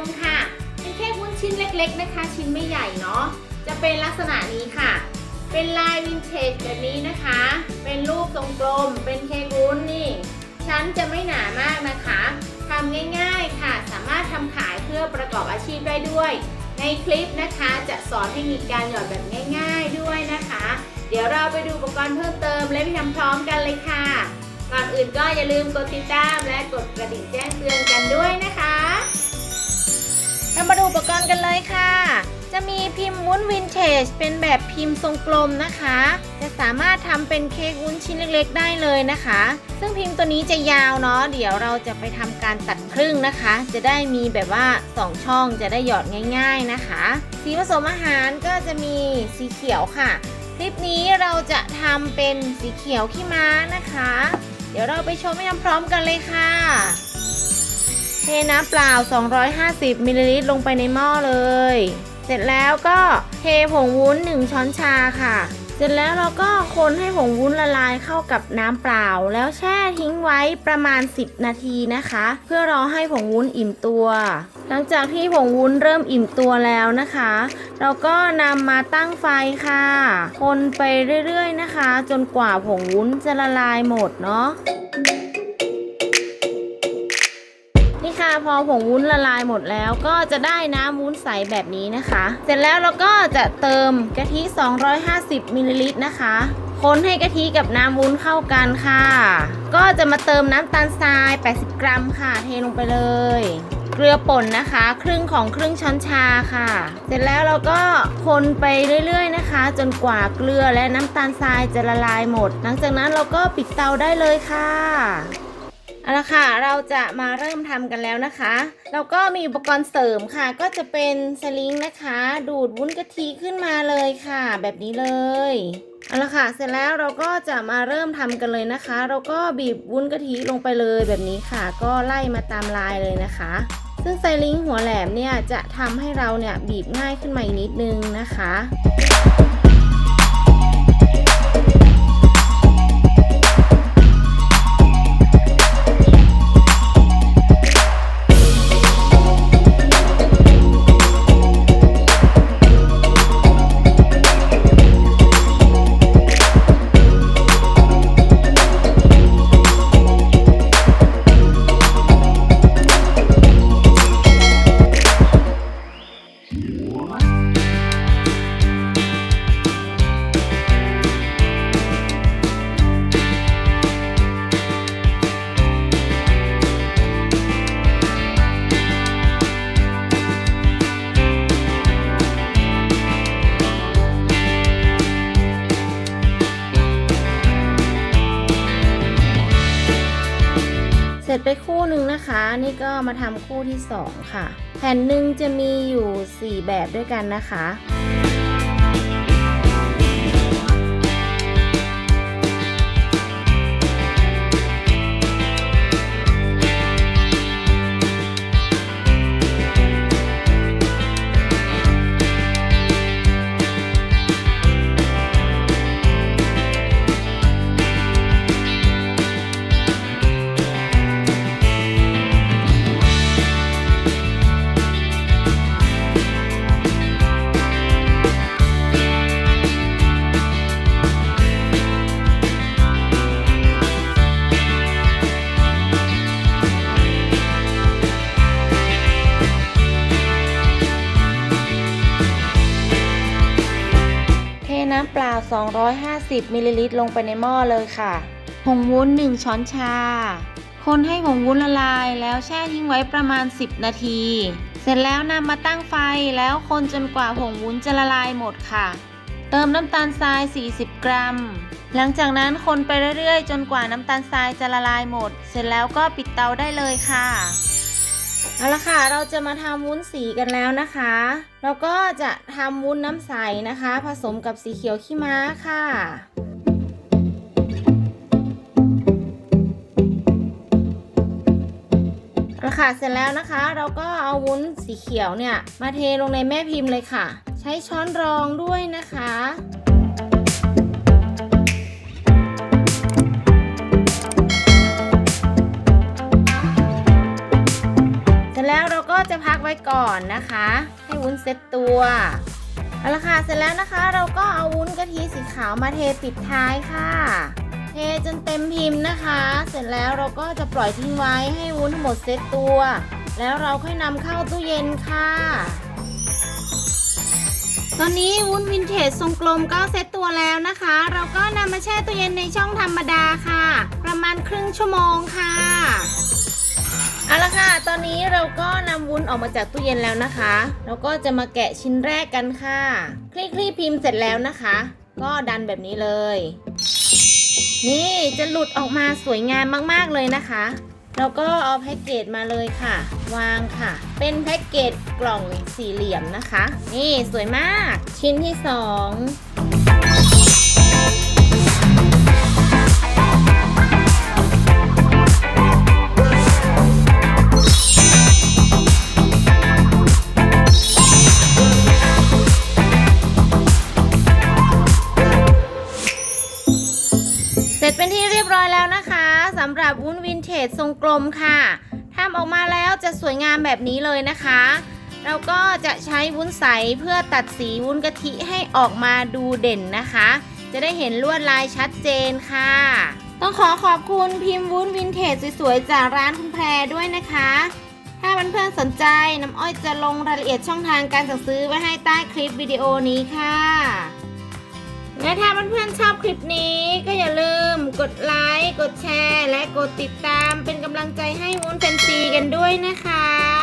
เป็นเค้กุ้นชิ้นเล็กๆนะคะ ชิ้นไม่ใหญ่เนาะ จะเป็นลักษณะนี้ค่ะ เป็นลายวินเทจแบบนี้นะคะ เป็นรูปทรงกลม เป็นเค้กวุ้นนี่ ชั้นจะไม่หนามากนะคะทำง่ายๆค่ะ สามารถทำขายเพื่อประกอบอาชีพได้ด้วย ในคลิปนะคะจะสอนเทคนิคการหยอดแบบง่าย ๆด้วยนะคะ เดี๋ยวเราไปดูอุปกรณ์เพิ่มเติมและไปทำพร้อมกันเลยค่ะ ก่อนอื่นก็อย่าลืมกดติดตามและกดกระดิ่งแจ้งเตือน รกันเลยค่ะ จะมีพิมพ์วุ้นวินเทจเป็นแบบพิมพ์ทรงกลมนะคะ จะสามารถทำเป็นเค้กวุ้นชิ้นเล็กๆ ได้เลยนะคะ ซึ่งพิมพ์ตัวนี้จะยาวเนาะเดี๋ยวเราจะไปทำการตัดครึ่งนะคะ จะได้มีแบบว่า 2 ช่องจะได้หยอดง่าย ๆนะคะ สีผสมอาหารก็จะมีสีเขียวค่ะคลิปนี้เราจะทำเป็นสีเขียวขี้ม้านะคะ เดี๋ยวเราไปชมให้ทำพร้อมกันเลยค่ะ น้ำเปล่า 250มิลลิลิตรลงไปในหม้อเลย เสร็จแล้วก็เทผงวุ้น 1 ช้อนชาค่ะ เสร็จแล้วเราก็คนให้ผงวุ้นละลายเข้ากับน้ำเปล่า แล้วแช่ทิ้งไว้ประมาณ 10 นาทีนะคะ เพื่อรอให้ผงวุ้นอิ่มตัว หลังจากที่ผงวุ้นเริ่มอิ่มตัวแล้วนะคะ เราก็นำมาตั้งไฟค่ะ คนไปเรื่อยๆนะคะ จนกว่าผงวุ้นจะละลายหมดเนาะ นี่ค่ะพอผงวุ้นละลายหมดแล้วก็จะได้น้ำวุ้นใสแบบนี้นะคะ เสร็จแล้วเราก็จะเติมกะทิ 250มิลลิลิตรนะคะ คนให้กะทิกับน้ำวุ้นเข้ากันค่ะ ก็จะมาเติมน้ำตาลทราย 80 กรัมค่ะ เทลงไปเลย เกลือป่นนะคะ ครึ่งของครึ่งช้อนชาค่ะ เสร็จแล้วเราก็คนไปเรื่อยๆนะคะ จนกว่าเกลือและน้ำตาลทรายจะละลายหมด หลังจากนั้นเราก็ปิดเตาได้เลยค่ะ เอาละค่ะ เราจะมาเริ่มทำกันแล้วนะคะ เราก็มีอุปกรณ์เสริมค่ะ ก็จะเป็นสลิงนะคะ ดูดวุ้นกะทิขึ้นมาเลยค่ะ แบบนี้เลย เอาละค่ะ เสร็จแล้วเราก็จะมาเริ่มทำกันเลยนะคะ เราก็บีบวุ้นกะทิลงไปเลยแบบนี้ค่ะ ก็ไล่มาตามลายเลยนะคะ ซึ่งไซลิงหัวแหลมเนี่ยจะทำให้เราเนี่ยบีบง่ายขึ้นมาอีกนิดนึงนะคะ ไปคู่หนึ่งนะคะ นี่ก็มาทำคู่ที่ 2 ค่ะ แผ่นหนึ่งจะมีอยู่ 4 แบบด้วยกันนะคะ 250มิลลิลิตรลงไปในหม้อเลยค่ะ ผงวุ้น 1 ช้อนชา คนให้ผงวุ้นละลายแล้วแช่ทิ้งไว้ประมาณ 10 นาที เสร็จแล้วนำมาตั้งไฟแล้วคนจนกว่าผงวุ้นจะละลายหมดค่ะ เติมน้ำตาลทราย 40 กรัม หลังจากนั้นคนไปเรื่อยๆ จนกว่าน้ำตาลทรายจะละลายหมด เสร็จแล้วก็ปิดเตาได้เลยค่ะ เอาละค่ะ เราจะมาทำวุ้นสีกันแล้วนะคะ เราก็จะทำวุ้นน้ำใสนะคะ ผสมกับสีเขียวขี้ม้าค่ะเอาละค่ะ เสร็จแล้วนะคะ เราก็เอาวุ้นสีเขียวเนี่ย มาเทลงในแม่พิมพ์เลยค่ะ ใช้ช้อนรองด้วยนะคะ ไว้ก่อนนะคะ ให้วุ้นเซ็ตตัวเอาละค่ะเสร็จแล้วนะคะ เราก็เอาวุ้นกะทิสีขาวมาเทปิดท้ายค่ะ เทจนเต็มพิมพ์นะคะ เสร็จแล้วเราก็จะปล่อยทิ้งไว้ให้วุ้นทั้งหมดเซ็ตตัว แล้วเราค่อยนำเข้าตู้เย็นค่ะ ตอนนี้วุ้นวินเทจทรงกลมก็เซ็ตตัวแล้วนะคะ เราก็นำมาแช่ตู้เย็นในช่องธรรมดาค่ะ ประมาณครึ่งชั่วโมงค่ะ เอาละค่ะ ตอนนี้เราก็นำวุ้นออกมาจากตู้เย็นแล้วนะคะเราก็จะมาแกะชิ้นแรกกันค่ะ คลี่คลี่พิมพ์เสร็จแล้วนะคะ ก็ดันแบบนี้เลย นี่จะหลุดออกมาสวยงามมากๆเลยนะคะเราก็เอาแพ็กเกจมาเลยค่ะ วางค่ะ เป็นแพ็กเกจกล่องสี่เหลี่ยมนะคะ นี่สวยมาก ชิ้นที่สอง ทจทรงกลมค่ะทำออกมาแล้วจะสวยงามแบบนี้เลยนะคะ เราก็จะใช้วุ้นใสเพื่อตัดสีวุ้นกะทิให้ออกมาดูเด่นนะคะ จะได้เห็นลวดลายชัดเจนค่ะ ต้องขอขอบคุณพิมพ์วุ้นวินเทจสวยๆจากร้านคุณแพรด้วยนะคะ ถ้าเพื่อนๆสนใจน้ำอ้อยจะลงรายละเอียดช่องทางการสั่งซื้อไว้ให้ใต้คลิปวิดีโอนี้ค่ะ และถ้าเพื่อนๆชอบคลิปนี้ก็อย่าลืมกดไลค์ กดแชร์ และกดติดตามเป็นกำลังใจให้วุ้นแฟนซีกันด้วยนะคะ